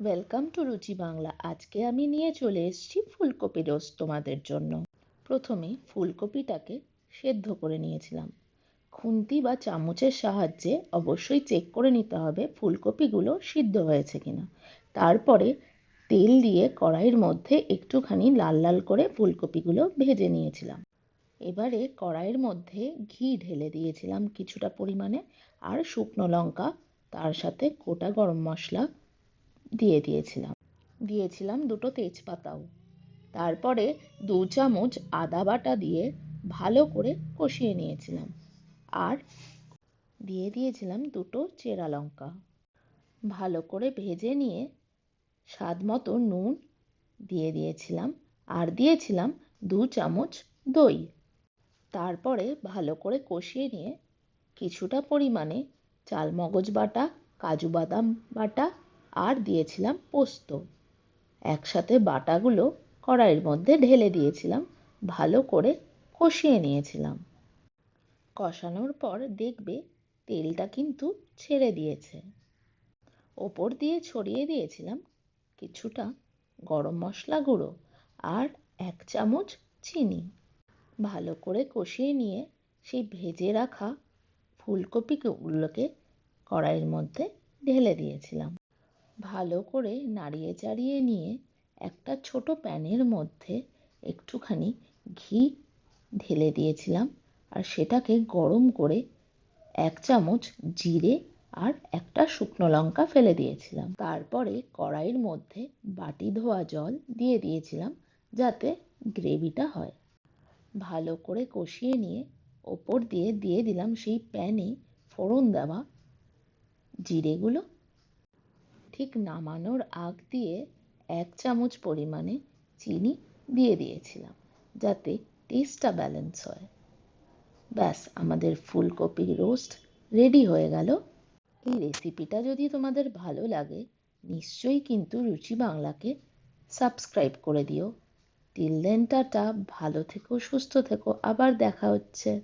Welcome to রুচি বাংলা আজকে আমি নিয়ে চলে এসেছি ফুলকপি রোস্ট তোমাদের জন্য। প্রথমে ফুলকপিটাকে সেদ্ধ করে নিয়েছিলাম। খুন্তি বা চামচের সাহায্যে অবশ্যই চেক করে নিতে হবে ফুলকপিগুলো সিদ্ধ হয়েছে কিনা। তারপরে তেল দিয়ে কড়াইয়ের মধ্যে একটুখানি লাল লাল করে ফুলকপিগুলো ভেজে নিয়েছিলাম। এবারে কড়াইয়ের মধ্যে ঘি ঢেলে দিয়েছিলাম কিছুটা পরিমাণে। আর শুকনো লঙ্কা, তার সাথে গোটা গরম মশলা দিয়ে দিয়েছিলাম। দিয়েছিলাম দুটো তেজপাতাও। তারপরে দু চামচ আদা বাটা দিয়ে ভালো করে কষিয়ে নিয়েছিলাম। আর দিয়ে দিয়েছিলাম দুটো চেরা লঙ্কা। ভালো করে ভেজে নিয়ে স্বাদ মতো নুন দিয়ে দিয়েছিলাম আর দিয়েছিলাম দু চামচ দই। তারপরে ভালো করে কষিয়ে নিয়ে কিছুটা পরিমাণে চালমগজ বাটা, কাজু বাদাম বাটা আর দিয়েছিলাম পোস্ত। একসাথে বাটাগুলো কড়াইয়ের মধ্যে ঢেলে দিয়েছিলাম, ভালো করে কষিয়ে নিয়েছিলাম। কষানোর পর দেখবে তেলটা কিন্তু ছেড়ে দিয়েছে। ওপর দিয়ে ছড়িয়ে দিয়েছিলাম কিছুটা গরম মশলা গুঁড়ো আর এক চামচ চিনি। ভালো করে কষিয়ে নিয়ে সেই ভেজে রাখা ফুলকপিগুলোকে কড়াইয়ের মধ্যে ঢেলে দিয়েছিলাম। ভালো করে নাড়িয়ে চাড়িয়ে নিয়ে একটা ছোট প্যানের মধ্যে একটুখানি ঘি ঢেলে দিয়েছিলাম আর সেটাকে গরম করে এক চামচ জিরে আর একটা শুকনো লঙ্কা ফেলে দিয়েছিলাম। তারপরে কড়াইয়ের মধ্যে বাটি ধোয়া জল দিয়ে দিয়েছিলাম যাতে গ্রেভিটা হয়। ভালো করে কষিয়ে নিয়ে ওপর দিয়ে দিয়ে দিলাম সেই প্যানে ফোড়ন দেওয়া জিরেগুলো ঠিক নামানোর আগ দিয়ে এক চামচ পরিমাণে চিনি দিয়ে দিয়েছিলাম, যাতে টেস্টটা ব্যালেন্স হয়। ব্যাস, আমাদের ফুলকপির রোস্ট রেডি হয়ে গেল। এই রেসিপিটা যদি তোমাদের ভালো লাগে, নিশ্চয়ই কিন্তু রুচি বাংলাকে সাবস্ক্রাইব করে দিও। টিল দেন টাটা, ভালো থেকো, সুস্থ থেকো, আবার দেখা হচ্ছে।